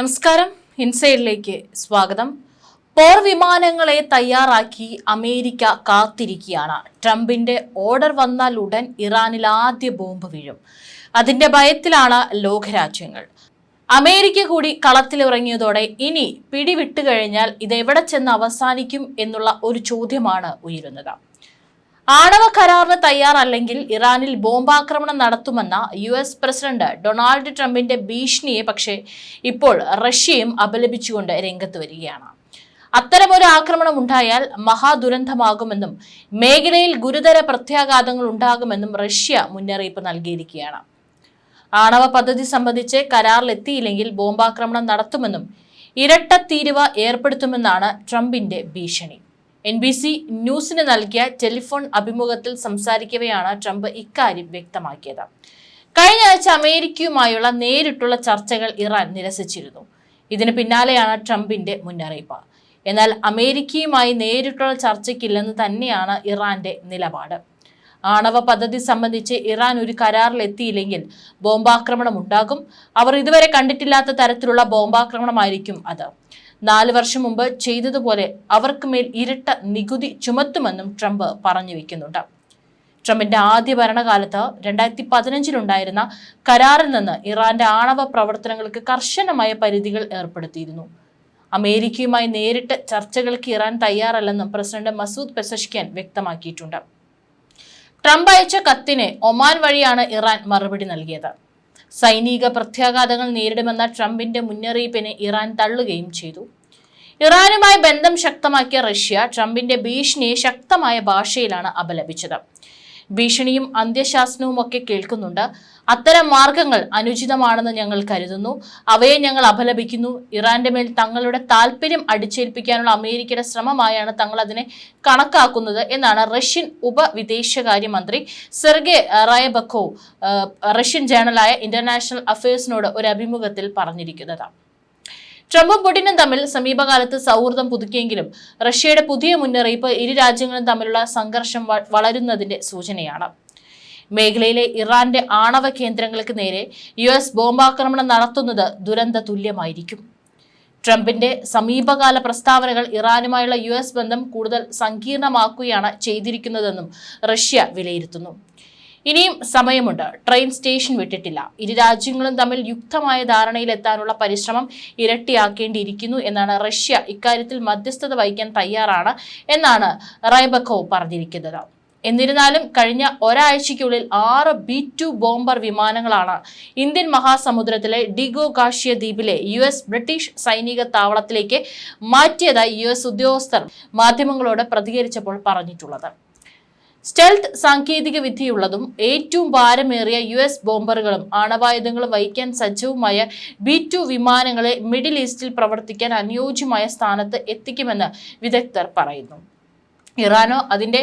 നമസ്കാരം. ഇൻസൈഡിലേക്ക് സ്വാഗതം. പോർ വിമാനങ്ങളെ തയ്യാറാക്കി അമേരിക്ക കാത്തിരിക്കുകയാണ്. ട്രംപിന്റെ ഓർഡർ വന്നാൽ ഉടൻ ഇറാനിൽ ആദ്യ ബോംബ് വീഴും. അതിന്റെ ഭയത്തിലാണ് ലോകരാജ്യങ്ങൾ. അമേരിക്ക കൂടി കളത്തിലിറങ്ങിയതോടെ ഇനി പിടിവിട്ട് കഴിഞ്ഞാൽ ഇതെവിടെ ചെന്ന് അവസാനിക്കും എന്നുള്ള ഒരു ചോദ്യമാണ് ഉയരുന്നത്. ആണവ കരാറിന് തയ്യാറല്ലെങ്കിൽ ഇറാനിൽ ബോംബാക്രമണം നടത്തുമെന്ന യു എസ് പ്രസിഡന്റ് ഡൊണാൾഡ് ട്രംപിന്റെ ഭീഷണിയെ പക്ഷേ ഇപ്പോൾ റഷ്യയും അപലപിച്ചുകൊണ്ട് രംഗത്ത് വരികയാണ്. അത്തരമൊരു ആക്രമണം ഉണ്ടായാൽ മഹാദുരന്തമാകുമെന്നും മേഖലയിൽ ഗുരുതര പ്രത്യാഘാതങ്ങൾ ഉണ്ടാകുമെന്നും റഷ്യ മുന്നറിയിപ്പ് നൽകിയിരിക്കുകയാണ്. ആണവ പദ്ധതി സംബന്ധിച്ച് കരാറിലെത്തിയില്ലെങ്കിൽ ബോംബാക്രമണം നടത്തുമെന്നും ഇരട്ട തീരുവ ഏർപ്പെടുത്തുമെന്നാണ് ട്രംപിന്റെ ഭീഷണി. എൻ ബി സി ന്യൂസിന് നൽകിയ ടെലിഫോൺ അഭിമുഖത്തിൽ സംസാരിക്കവെയാണ് ട്രംപ് ഇക്കാര്യം വ്യക്തമാക്കിയത്. കഴിഞ്ഞ ആഴ്ച അമേരിക്കയുമായുള്ള നേരിട്ടുള്ള ചർച്ചകൾ ഇറാൻ നിരസിച്ചിരുന്നു. ഇതിന് പിന്നാലെയാണ് ട്രംപിന്റെ മുന്നറിയിപ്പ്. എന്നാൽ അമേരിക്കയുമായി നേരിട്ടുള്ള ചർച്ചയ്ക്കില്ലെന്ന് തന്നെയാണ് ഇറാന്റെ നിലപാട്. ആണവ പദ്ധതി സംബന്ധിച്ച് ഇറാൻ ഒരു കരാറിൽ എത്തിയില്ലെങ്കിൽ ബോംബാക്രമണം ഉണ്ടാകും. അവർ ഇതുവരെ കണ്ടിട്ടില്ലാത്ത തരത്തിലുള്ള ബോംബാക്രമണമായിരിക്കും അത്. നാല് വർഷം മുമ്പ് ചെയ്തതുപോലെ അവർക്ക് മേൽ ഇരട്ട നികുതി ചുമത്തുമെന്നും ട്രംപ് പറഞ്ഞു വെക്കുന്നുണ്ട്. ട്രംപിന്റെ ആദ്യ ഭരണകാലത്ത് രണ്ടായിരത്തി പതിനഞ്ചിലുണ്ടായിരുന്ന കരാറിൽ നിന്ന് ഇറാന്റെ ആണവ പ്രവർത്തനങ്ങൾക്ക് കർശനമായ പരിധികൾ ഏർപ്പെടുത്തിയിരുന്നു. അമേരിക്കയുമായി നേരിട്ട് ചർച്ചകൾക്ക് ഇറാൻ തയ്യാറല്ലെന്നും പ്രസിഡന്റ് മസൂദ് പെസഷ്കിയാൻ വ്യക്തമാക്കിയിട്ടുണ്ട്. ട്രംപ് അയച്ച കത്തിന് ഒമാൻ വഴിയാണ് ഇറാൻ മറുപടി നൽകിയത്. സൈനിക പ്രത്യാഘാതങ്ങൾ നേരിടുമെന്ന ട്രംപിന്റെ മുന്നറിയിപ്പിനെ ഇറാൻ തള്ളുകയും ചെയ്തു. ഇറാനുമായി ബന്ധം ശക്തമാക്കിയ റഷ്യ ട്രംപിന്റെ ഭീഷണിയെ ശക്തമായ ഭാഷയിലാണ് അപലപിച്ചത്. ഭീഷണിയും അന്ത്യശാസനവും ഒക്കെ കേൾക്കുന്നുണ്ട്. അത്തരം മാർഗങ്ങൾ അനുചിതമാണെന്ന് ഞങ്ങൾ കരുതുന്നു. അവയെ ഞങ്ങൾ അപലപിക്കുന്നു. ഇറാന്റെ മേൽ തങ്ങളുടെ താല്പര്യം അടിച്ചേൽപ്പിക്കാനുള്ള അമേരിക്കയുടെ ശ്രമമായാണ് തങ്ങൾ അതിനെ കണക്കാക്കുന്നത് എന്നാണ് റഷ്യൻ ഉപവിദേശകാര്യമന്ത്രി സെർഗെ റയബക്കോ റഷ്യൻ ജേണലായ ഇന്റർനാഷണൽ അഫയേഴ്സിനോട് ഒരു അഭിമുഖത്തിൽ പറഞ്ഞിരിക്കുന്നത്. ട്രംപും പുടിനും തമ്മിൽ സമീപകാലത്ത് സൗഹൃദം പുതുക്കിയെങ്കിലും റഷ്യയുടെ പുതിയ മുന്നറിയിപ്പ് ഇരു രാജ്യങ്ങളും തമ്മിലുള്ള സംഘർഷം വളരുന്നതിന്റെ സൂചനയാണ്. മേഖലയിലെ ഇറാന്റെ ആണവ കേന്ദ്രങ്ങൾക്ക് നേരെ യു എസ് ബോംബാക്രമണം നടത്തുന്നത് ദുരന്ത തുല്യമായിരിക്കും. ട്രംപിന്റെ സമീപകാല പ്രസ്താവനകൾ ഇറാനുമായുള്ള യു എസ് ബന്ധം കൂടുതൽ സങ്കീർണമാക്കുകയാണ് ചെയ്തിരിക്കുന്നതെന്നും റഷ്യ വിലയിരുത്തുന്നു. ഇനിയും സമയമുണ്ട്. ട്രെയിൻ സ്റ്റേഷൻ വിട്ടിട്ടില്ല. ഇരു രാജ്യങ്ങളും തമ്മിൽ യുക്തമായ ധാരണയിലെത്താനുള്ള പരിശ്രമം ഇരട്ടിയാക്കേണ്ടിയിരിക്കുന്നു എന്നാണ് റഷ്യ ഇക്കാര്യത്തിൽ മധ്യസ്ഥത വഹിക്കാൻ തയ്യാറാണ് എന്നാണ് റൈബക്കോ പറഞ്ഞിരിക്കുന്നത്. എന്നിരുന്നാലും കഴിഞ്ഞ ഒരാഴ്ചയ്ക്കുള്ളിൽ ആറ് ബി ടു ബോംബർ വിമാനങ്ങളാണ് ഇന്ത്യൻ മഹാസമുദ്രത്തിലെ ഡിഗോ കാഷ്യ ദ്വീപിലെ യു എസ് ബ്രിട്ടീഷ് സൈനിക താവളത്തിലേക്ക് മാറ്റിയതായി യു എസ് ഉദ്യോഗസ്ഥർ മാധ്യമങ്ങളോട് പ്രതികരിച്ചപ്പോൾ പറഞ്ഞിട്ടുള്ളത്. സ്റ്റെൽത്ത് സാങ്കേതിക വിദ്യയുള്ളതും ഏറ്റവും ഭാരമേറിയ യു എസ് ബോംബറുകളും ആണവായുധങ്ങളും വഹിക്കാൻ സജ്ജവുമായ ബി ടു വിമാനങ്ങളെ മിഡിൽ ഈസ്റ്റിൽ പ്രവർത്തിക്കാൻ അനുയോജ്യമായ സ്ഥാനത്ത് എത്തിക്കുമെന്ന് വിദഗ്ധർ പറയുന്നു. ഇറാനോ അതിന്റെ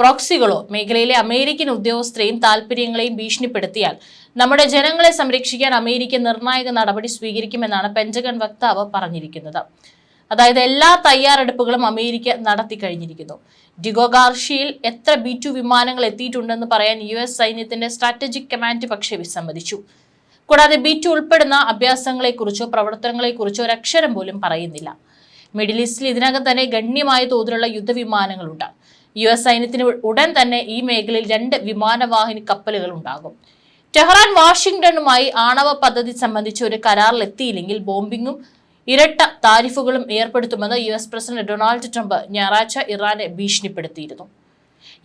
പ്രോക്സികളോ മേഖലയിലെ അമേരിക്കൻ ഉദ്യോഗസ്ഥരെയും താൽപ്പര്യങ്ങളെയും ഭീഷണിപ്പെടുത്തിയാൽ നമ്മുടെ ജനങ്ങളെ സംരക്ഷിക്കാൻ അമേരിക്ക നിർണായക നടപടി സ്വീകരിക്കുമെന്നാണ് പെൻജഗൺ വക്താവ് പറഞ്ഞിരിക്കുന്നത്. അതായത് എല്ലാ തയ്യാറെടുപ്പുകളും അമേരിക്ക നടത്തി കഴിഞ്ഞിരിക്കുന്നു. ഡിഗോ ഗാർഷിയിൽ എത്ര ബി ടു വിമാനങ്ങൾ എത്തിയിട്ടുണ്ടെന്ന് പറയാൻ യു എസ് സൈന്യത്തിന്റെ സ്ട്രാറ്റജിക് കമാൻഡ് പക്ഷേ വിസമ്മതിച്ചു. കൂടാതെ ബി ടു ഉൾപ്പെടുന്ന അഭ്യാസങ്ങളെക്കുറിച്ചോ പ്രവർത്തനങ്ങളെക്കുറിച്ചോ ഒരക്ഷരം പോലും പറയുന്നില്ല. മിഡിൽ ഈസ്റ്റിൽ ഇതിനകം തന്നെ ഗണ്യമായ തോതിലുള്ള യുദ്ധവിമാനങ്ങളുണ്ട്. യു എസ് സൈന്യത്തിന് ഉടൻ തന്നെ ഈ മേഖലയിൽ രണ്ട് വിമാനവാഹിനി കപ്പലുകൾ ഉണ്ടാകും. ടെഹ്റാൻ വാഷിംഗ്ടണുമായി ആണവ പദ്ധതി സംബന്ധിച്ച് ഒരു കരാറിലെത്തിയില്ലെങ്കിൽ ബോംബിങ്ങും ഇരട്ട താരിഫുകളും ഏർപ്പെടുത്തുമെന്ന് U S president Donald Trump ഞായറാഴ്ച ഇറാനെ ഭീഷണിപ്പെടുത്തിയിരുന്നു.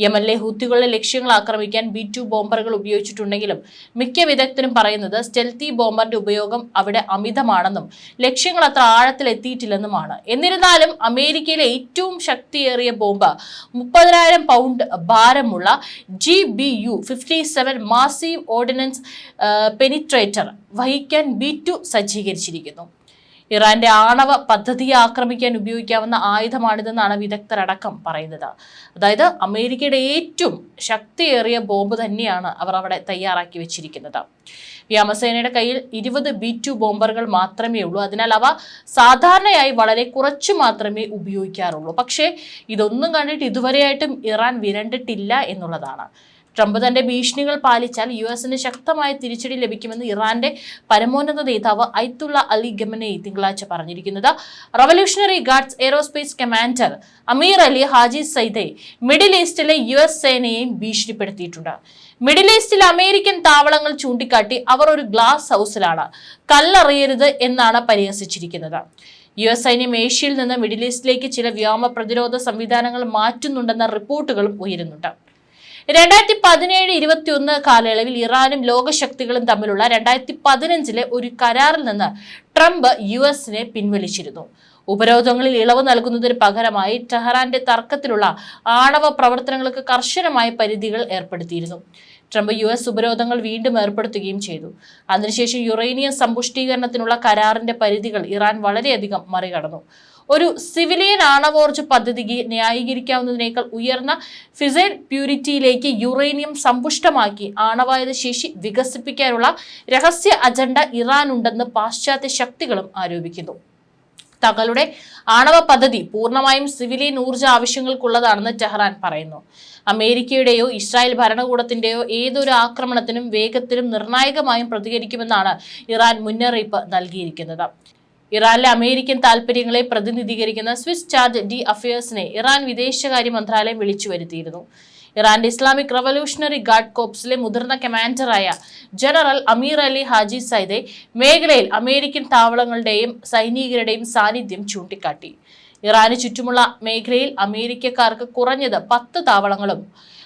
യമനിലെ ഹൂത്തികളുടെ ലക്ഷ്യങ്ങൾ ആക്രമിക്കാൻ ബി ടു ബോംബറുകൾ ഉപയോഗിച്ചിട്ടുണ്ടെങ്കിലും മിക്ക വിദഗ്ധരും പറയുന്നത് സ്റ്റെൽത്തി ബോംബറിന്റെ ഉപയോഗം അവിടെ അമിതമാണെന്നും ലക്ഷ്യങ്ങൾ അത്ര ആഴത്തിൽ എത്തിയിട്ടില്ലെന്നുമാണ്. എന്നിരുന്നാലും അമേരിക്കയിലെ ഏറ്റവും ശക്തിയേറിയ ബോംബ് മുപ്പതിനായിരം പൗണ്ട് ഭാരമുള്ള G B U fifty seven massive ordnance penetrator വഹിക്കാൻ ബി ടു സജ്ജീകരിച്ചിരിക്കുന്നു. ഇറാന്റെ ആണവ പദ്ധതിയെ ആക്രമിക്കാൻ ഉപയോഗിക്കാവുന്ന ആയുധമാണിതെന്നാണ് വിദഗ്ധരടക്കം പറയുന്നത്. അതായത് അമേരിക്കയുടെ ഏറ്റവും ശക്തിയേറിയ ബോംബ് തന്നെയാണ് അവർ അവിടെ തയ്യാറാക്കി വെച്ചിരിക്കുന്നത്. വ്യോമസേനയുടെ കയ്യിൽ ഇരുപത് ബി ടു ബോംബറുകൾ മാത്രമേ ഉള്ളൂ. അതിനാൽ അവ സാധാരണയായി വളരെ കുറച്ച് മാത്രമേ ഉപയോഗിക്കാറുള്ളൂ. പക്ഷേ ഇതൊന്നും കണ്ടിട്ട് ഇതുവരെയായിട്ടും ഇറാൻ വിരണ്ടിട്ടില്ല എന്നുള്ളതാണ്. ട്രംപ് തന്റെ ഭീഷണികൾ പാലിച്ചാൽ യു എസിന് ശക്തമായ തിരിച്ചടി ലഭിക്കുമെന്ന് ഇറാന്റെ പരമോന്നത നേതാവ് ഐത്തുള്ള അലി ഗമനയി തിങ്കളാഴ്ച പറഞ്ഞിരിക്കുന്നത്. Revolutionary guards aerospace commander Amir Ali Hajizadeh middle ഈസ്റ്റിലെ U S സേനയെയും ഭീഷണിപ്പെടുത്തിയിട്ടുണ്ട്. മിഡിൽ ഈസ്റ്റിലെ അമേരിക്കൻ താവളങ്ങൾ ചൂണ്ടിക്കാട്ടി അവർ ഒരു ഗ്ലാസ് ഹൗസിലാണ്. കല്ലെറിയരുത് എന്നാണ് പരിഹസിച്ചിരിക്കുന്നത്. യു എസ് സൈന്യം ഏഷ്യയിൽ നിന്ന് മിഡിൽ ഈസ്റ്റിലേക്ക് ചില വ്യോമ പ്രതിരോധ സംവിധാനങ്ങൾ മാറ്റുന്നുണ്ടെന്ന റിപ്പോർട്ടുകളും ഉയരുന്നുണ്ട്. രണ്ടായിരത്തി പതിനേഴ് ഇരുപത്തി ഒന്ന് കാലയളവിൽ ഇറാനും ലോകശക്തികളും തമ്മിലുള്ള രണ്ടായിരത്തി പതിനഞ്ചിലെ ഒരു കരാറിൽ നിന്ന് ട്രംപ് യു എസിനെ പിൻവലിച്ചിരുന്നു. ഉപരോധങ്ങളിൽ ഇളവ് നൽകുന്നതിന് പകരമായി ടെഹ്റാന്റെ തർക്കത്തിലുള്ള ആണവ പ്രവർത്തനങ്ങൾക്ക് കർശനമായ പരിധികൾ ഏർപ്പെടുത്തിയിരുന്നു. ട്രംപ് യു എസ് ഉപരോധങ്ങൾ വീണ്ടും ഏർപ്പെടുത്തുകയും ചെയ്തു. അതിനുശേഷം യുറേനിയം സമ്പുഷ്ടീകരണത്തിനുള്ള കരാറിന്റെ പരിധികൾ ഇറാൻ വളരെയധികം മറികടന്നു. ഒരു സിവിലിയൻ ആണവോർജ പദ്ധതിക്ക് ന്യായീകരിക്കാവുന്നതിനേക്കാൾ ഉയർന്ന ഫിസൈൽ പ്യൂരിറ്റിയിലേക്ക് യുറേനിയം സമ്പുഷ്ടമാക്കി ആണവായുധ ശേഷി വികസിപ്പിക്കാനുള്ള രഹസ്യ അജണ്ട ഇറാൻ ഉണ്ടെന്ന് പാശ്ചാത്യ ശക്തികളും ആരോപിക്കുന്നു. തങ്ങളുടെ ആണവ പദ്ധതി പൂർണമായും സിവിലിയൻ ഊർജ ആവശ്യങ്ങൾക്കുള്ളതാണെന്ന് ടെഹ്റാൻ പറയുന്നു. അമേരിക്കയുടെയോ ഇസ്രായേൽ ഭരണകൂടത്തിന്റെയോ ഏതൊരു ആക്രമണത്തിനും വേഗത്തിലും നിർണായകമായും പ്രതികരിക്കുമെന്നാണ് ഇറാൻ മുന്നറിയിപ്പ് നൽകിയിരിക്കുന്നത്. ഇറാനിലെ അമേരിക്കൻ താൽപര്യങ്ങളെ പ്രതിനിധീകരിക്കുന്ന സ്വിസ് ചാർജ് ഡി അഫയേഴ്സിനെ ഇറാൻ വിദേശകാര്യ മന്ത്രാലയം വിളിച്ചു വരുത്തിയിരുന്നു. ഇറാന്റെ ഇസ്ലാമിക് റവല്യൂഷണറി ഗാർഡ് കോപ്സിലെ മുതിർന്ന കമാൻഡറായ general Amir Ali Haji Zadeh മേഖലയിൽ അമേരിക്കൻ താവളങ്ങളുടെയും സൈനികരുടെയും സാന്നിധ്യം ചൂണ്ടിക്കാട്ടി. ഇറാന് ചുറ്റുമുള്ള മേഖലയിൽ അമേരിക്കക്കാർക്ക് കുറഞ്ഞത് പത്ത് താവളങ്ങളും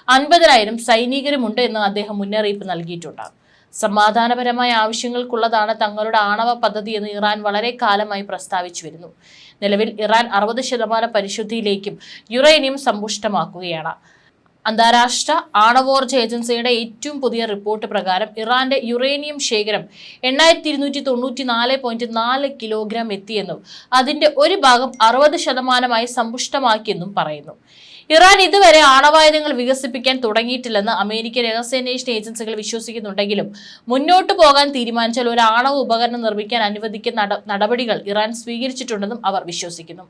അൻപതിനായിരം സൈനികരുമുണ്ട് എന്ന് അദ്ദേഹം മുന്നറിയിപ്പ് നൽകിയിട്ടുണ്ട്. സമാധാനപരമായ ആവശ്യങ്ങൾക്കുള്ളതാണ് തങ്ങളുടെ ആണവ പദ്ധതി എന്ന് ഇറാൻ വളരെ കാലമായി പ്രസ്താവിച്ചു വരുന്നു. നിലവിൽ ഇറാൻ അറുപത് ശതമാനം പരിശുദ്ധിയിലേക്കും യുറേനിയം സമ്പുഷ്ടമാക്കുകയാണ്. അന്താരാഷ്ട്ര ആണവോർജ ഏജൻസിയുടെ ഏറ്റവും പുതിയ റിപ്പോർട്ട് പ്രകാരം ഇറാന്റെ യുറേനിയം ശേഖരം എണ്ണായിരത്തി ഇരുന്നൂറ്റി തൊണ്ണൂറ്റി നാല് പോയിന്റ് നാല് കിലോഗ്രാം എത്തിയെന്നും അതിന്റെ ഒരു ഭാഗം അറുപത് ശതമാനമായി സമ്പുഷ്ടമാക്കിയെന്നും പറയുന്നു. ഇറാൻ ഇതുവരെ ആണവായുധങ്ങൾ വികസിപ്പിക്കാൻ തുടങ്ങിയിട്ടില്ലെന്ന് അമേരിക്കൻ രഹസ്യാന്വേഷണ ഏജൻസികൾ വിശ്വസിക്കുന്നുണ്ടെങ്കിലും മുന്നോട്ടു പോകാൻ തീരുമാനിച്ചാൽ ഒരു ആണവ ഉപകരണം നിർമ്മിക്കാൻ അനുവദിക്കുന്ന നടപടികൾ ഇറാൻ സ്വീകരിച്ചിട്ടുണ്ടെന്നും അവർ വിശ്വസിക്കുന്നു.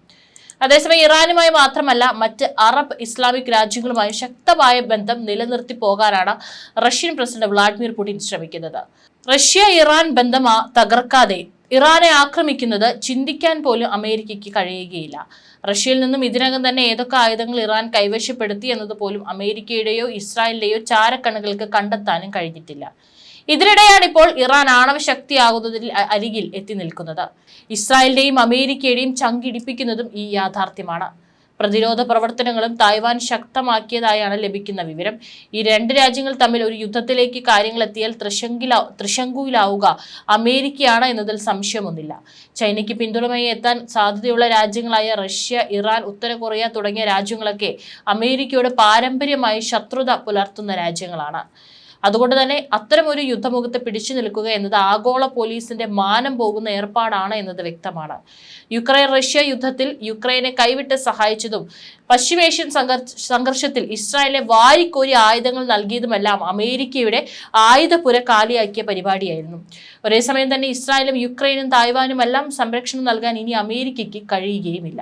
അതേസമയം ഇറാനുമായി മാത്രമല്ല മറ്റ് അറബ് ഇസ്ലാമിക് രാജ്യങ്ങളുമായി ശക്തമായ ബന്ധം നിലനിർത്തി പോകാനാണ് റഷ്യൻ പ്രസിഡന്റ് വ്ളാഡിമിർ പുടിൻ ശ്രമിക്കുന്നത്. റഷ്യ ഇറാൻ ബന്ധം തകർക്കാതെ ഇറാനെ ആക്രമിക്കുന്നത് ചിന്തിക്കാൻ പോലും അമേരിക്കയ്ക്ക് കഴിയുകയില്ല. റഷ്യയിൽ നിന്നും ഇതിനകം തന്നെ ഏതൊക്കെ ആയുധങ്ങൾ ഇറാൻ കൈവശപ്പെടുത്തി എന്നത് പോലും അമേരിക്കയുടെയോ ഇസ്രായേലിന്റെയോ ചാരക്കണ്ണുകൾക്ക് കണ്ടെത്താനും കഴിഞ്ഞിട്ടില്ല. ഇതിനിടെയാണ് ഇപ്പോൾ ഇറാൻ ആണവ ശക്തിയാകുന്നതിൽ അരികിൽ എത്തി നിൽക്കുന്നത്. ഇസ്രായേലിന്റെയും അമേരിക്കയുടെയും ചങ്കിടിപ്പിക്കുന്നതും ഈ യാഥാർത്ഥ്യമാണ്. പ്രതിരോധ പ്രവർത്തനങ്ങളും തായ്വാൻ ശക്തമാക്കിയതായാണ് ലഭിക്കുന്ന വിവരം. ഈ രണ്ട് രാജ്യങ്ങൾ തമ്മിൽ ഒരു യുദ്ധത്തിലേക്ക് കാര്യങ്ങൾ എത്തിയാൽ തൃശങ്കിലാ തൃശങ്കുവിലാവുക അമേരിക്കയാണ് എന്നതിൽ സംശയമൊന്നുമില്ല. ചൈനയ്ക്ക് പിന്തുണമായി എത്താൻ സാധ്യതയുള്ള രാജ്യങ്ങളായ റഷ്യ ഇറാൻ ഉത്തര കൊറിയ തുടങ്ങിയ രാജ്യങ്ങളൊക്കെ അമേരിക്കയോട് പാരമ്പര്യമായി ശത്രുത പുലർത്തുന്ന രാജ്യങ്ങളാണ്. അതുകൊണ്ട് തന്നെ അത്തരമൊരു യുദ്ധമുഖത്ത് പിടിച്ചു നിൽക്കുക എന്നത് ആഗോള പോലീസിന്റെ മാനം പോകുന്ന ഏർപ്പാടാണ് എന്നത് വ്യക്തമാണ്. യുക്രൈൻ റഷ്യ യുദ്ധത്തിൽ യുക്രൈനെ കൈവിട്ട് സഹായിച്ചതും പശ്ചിമേഷ്യൻ സംഘർ- സംഘർഷത്തിൽ ഇസ്രായേലിനെ വാരിക്കോരി ആയുധങ്ങൾ നൽകിയതുമെല്ലാം അമേരിക്കയുടെ ആയുധപുര കാലിയാക്കിയ പരിപാടിയായിരുന്നു. ഒരേ സമയം തന്നെ ഇസ്രായേലും യുക്രൈനും തായ്വാനും എല്ലാം സംരക്ഷണം നൽകാൻ ഇനി അമേരിക്കയ്ക്ക് കഴിയുകയുമില്ല.